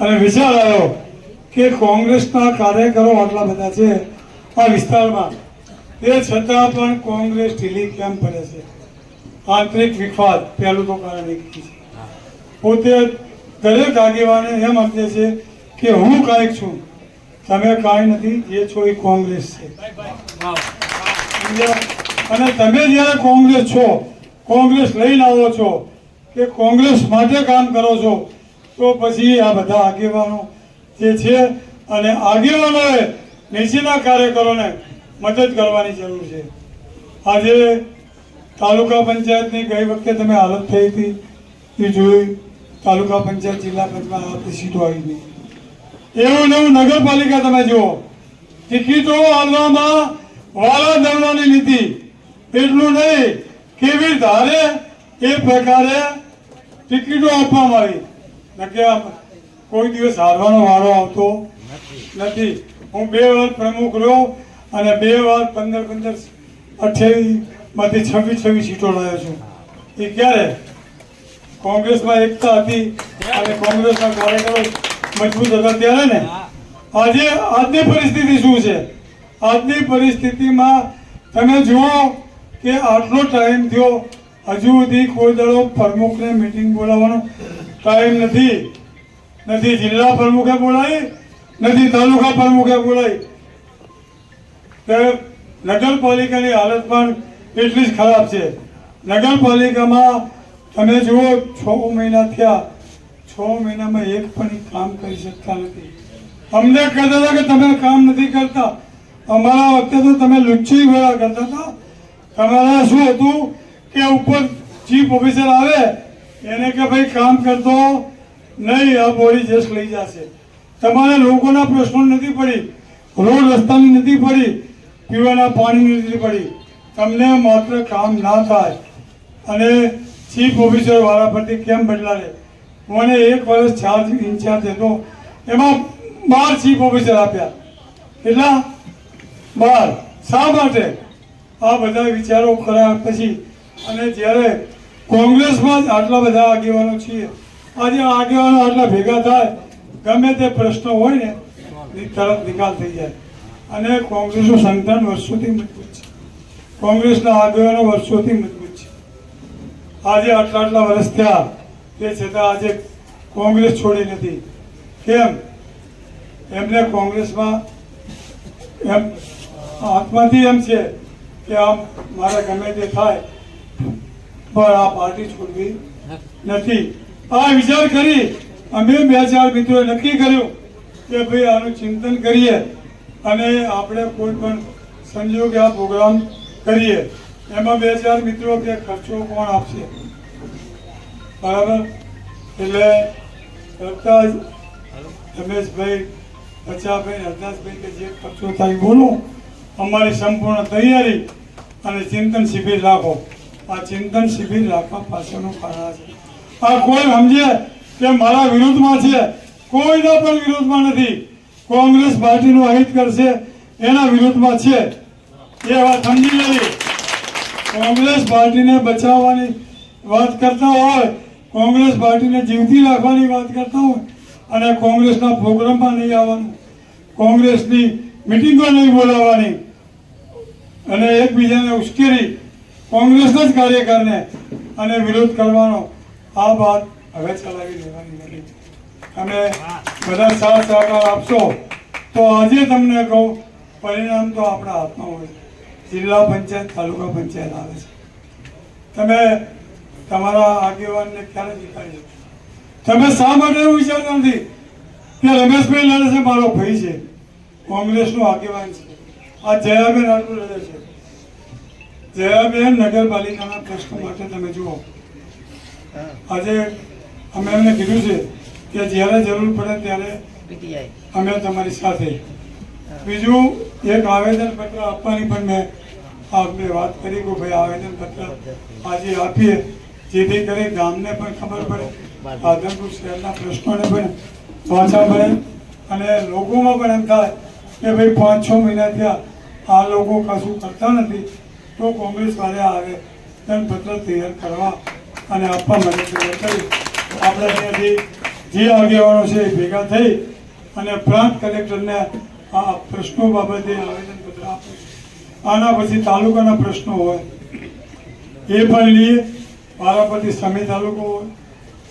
અને વિચાર આવ્યો કે કોંગ્રેસના કાર્યકરો આટલા બધા છે આ વિસ્તારમાં. એ છતાં પણ કોંગ્રેસ ઢીલી કેમ પડે છે? આંતરિક વિખવાદ, પહેલું તો કારણ એક છે. પોતે દરેક આગેવાને એમ આપે છે કે હું કાંઈક છું. તમે કાંઈ નથી, જે છો એ કોંગ્રેસ છે? અને તમે જ્યારે કોંગ્રેસ છો, કોંગ્રેસ લઈને આવો છો કે કોંગ્રેસ માટે કામ કરો છો તો પછી આ બધા આગેવાનો જે છે અને આગેવાનોએ નીચેના કાર્યકરોને મદદ કરવાની જરૂર છે. આજે તાલુકા પંચાયતની ગઈ વખતે તમે હાલત થઈ હતી, એ જોઈ તાલુકા પંચાયત જિલ્લા પંચમાં આપણી સીટો આવી નહીં એવું નવું નગરપાલિકા તમે જુઓ ટિકિટો હાલવામાં વાળા દળવાની નીતિ. એટલું નહીં, કેવી ધારે એ પ્રકારે ટિકિટો આપવામાં આવી. નકે કોઈ દિવસ હારવાનો વારો આવતો નથી. હું બે વાર પ્રમુખ રહ્યો અને બે વાર પંદર પંદર અઠ્યાવીસમાંથી છવ્વીસ છવ્વીસ સીટો લાવ્યો છું. એ ક્યારે? કોંગ્રેસમાં એકતા હતી અને કોંગ્રેસના કાર્યકરો મજબૂત હતા ત્યારે ને? આજે આજની પરિસ્થિતિ શું છે? આજની પરિસ્થિતિમાં તમે જુઓ કે આટલો ટાઈમ થયો, હજુ સુધી કોઈ દળો પ્રમુખને મિટિંગ બોલાવવાનો ટાઈમ નથી. નથી જિલ્લા પ્રમુખે બોલાવી, નથી તાલુકા પ્રમુખે બોલાવી. તો નગરપાલિકાની હાલત પણ એટલી જ ખરાબ છે. નગરપાલિકામાં તમે જુઓ, છ મહિના થયા. છ મહિનામાં એક પણ કામ કરી શકતા નથી. અમને કહેતા હતા કે તમે કામ નથી કરતા. અમારા વખતે તો તમે લુચ્છી વેળા કરતા હતા. તમારા શું હતું કે ઉપર ચીફ ઓફિસર આવે એને કે ભાઈ, કામ કરતો નહીં, આ બોડી જસ્ટ લઈ જશે. તમારે લોકોના પ્રશ્નો નથી પડી, રોડ રસ્તાની નથી પડી, પીવાના પાણીની નથી પડી. તમને માત્ર કામ ના થાય. અને ચીફ ઓફિસર વાળા પરથી કેમ બદલાડે મને એક વર્ષ ચાર્જ ઇન્ચાર્જ હતો. એમાં બાર ચીફ ઓફિસર આપ્યા. કેટલા બાર. શા માટે? આ બધા વિચારો કર્યા પછી. અને જ્યારે કોંગ્રેસમાં જ આટલા બધા આગેવાનો છીએ. આજે આગેવાનો આટલા ભેગા થાય, ગમે તે પ્રશ્ન હોય ને એ તરત નિકાલ થઈ જાય. અને કોંગ્રેસનું સંગઠન વર્ષોથી મજબૂત છે. કોંગ્રેસના આગેવાનો વર્ષોથી મજબૂત છે. આજે આટલા આટલા વર્ષ થયા, તે છતાં આજે કોંગ્રેસ છોડી નથી. કેમ? એમને કોંગ્રેસમાં એમ, આત્માથી એમ છે કે આમ મારે ગમે તે થાય પણ આ પાર્ટી છોડવી નથી. આ વિચાર કરી અમે બે ચાર મિત્રોએ નક્કી કર્યું કે ભાઈ આનું ચિંતન કરીએ અને આપણે કોઈ પણ સંજોગે આ પ્રોગ્રામ કરીએ. એમાં બે ચાર મિત્રો કે ખર્ચો કોણ આપશે? બરાબર? એટલે કરતા રમેશભાઈ પચાભાઈ હરદાસભાઈ કે જે ખર્ચો થાય બોલો. અમારી સંપૂર્ણ તૈયારી અને ચિંતન શિબિર રાખો. આ ચિંતન શિબિર રાખવા પાછળનું કારણ છે. આ કોઈ સમજે કે મારા વિરુદ્ધમાં છે? કોઈના પણ વિરોધમાં નથી. કોંગ્રેસ પાર્ટીનું અહિત કરશે, એના વિરુદ્ધમાં છે. એ વાત સમજી લેવી. કોંગ્રેસ પાર્ટીને બચાવવાની વાત કરતા હોય, કોંગ્રેસ પાર્ટીને જીવતી રાખવાની વાત કરતા હોય, અને કોંગ્રેસના પ્રોગ્રામમાં નહીં આવવાનું. કોંગ્રેસની મિટિંગો નહીં બોલાવવાની. અને એકબીજાને ઉશ્કેરી કોંગ્રેસના જ કાર્યકરને અને વિરોધ કરવાનો આ વાત હવે ચલાવી લેવાની નથી. તમે બધા સાથ સહકાર આપશો તો આજે તમને કહું, પરિણામ તો આપણા હાથમાં હોય. જિલ્લા પંચાયત, તાલુકા પંચાયત આવે છે. તમે તમારા આગેવાનને ક્યારે જીતાડી તમે શા માટે એવું વિચારતા નથી? કે રમેશભાઈ લડે છે મારો ભાઈ છે. કોંગ્રેસનો આગેવાન છે. આ જયાબેન આટલું લડે છે. જયાબેન નગરપાલિકાના પ્રશ્નો માટે તમે જુઓ. આજે અમે એમને કીધું છે કે જ્યારે જરૂર પડે ત્યારે અમે તમારી સાથે. બીજું એક આવેદન પત્ર આપવાની પણ મેં આપને વાત કરી કે ભાઈ આવેદન પત્ર આજે આપીએ જેથી કરી ગામને પણ ખબર પડે આદરપુર શહેરના પ્રશ્નોને પણ વાંચા પડે અને લોકોમાં પણ એમ થાય કે ભાઈ પાંચ છ મહિના થયા આ લોકો કશું કરતા નથી. તો કોંગ્રેસ વાળા આવે પત્ર તૈયાર કરવા અને આપવા માટે તૈયાર કરી. આપણે ત્યાંથી જે આગેવાનો છે એ ભેગા થઈ અને પ્રાંત કલેક્ટરને આ પ્રશ્નો બાબતે આવેદનપત્ર આપ્યું આના પછી તાલુકાના પ્રશ્નો હોય. એ પણ લઈએ. વારાપતિ સમી તાલુકો હોય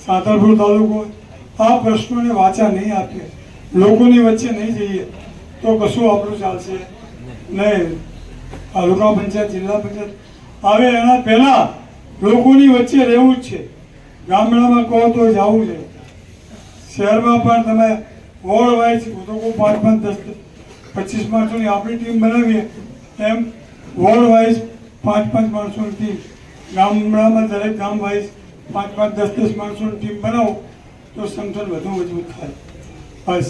સાતરપુર તાલુકો હોય. આ પ્રશ્નોને વાચા નહીં આપીએ. લોકોની વચ્ચે નહીં જઈએ. તો કશું આપણું ચાલશે નહીં. તાલુકા પંચાયત, જિલ્લા પંચાયત. આવે એના પહેલા લોકોની વચ્ચે રહેવું જ છે. ગામડામાં કહો તો જવું છે. શહેરમાં પણ તમે વોર્ડ વાઇઝ કહું પાંચ પાંચ દસ પચીસ માણસોની આપણી ટીમ બનાવીએ, એમ વોર્ડ વાઇઝ પાંચ પાંચ માણસોની ટીમ ગામડામાં દરેક ગામ વાઇઝ પાંચ પાંચ દસ દસ માણસોની ટીમ બનાવો, તો સંગઠન વધુ મજબૂત થાય. બસ.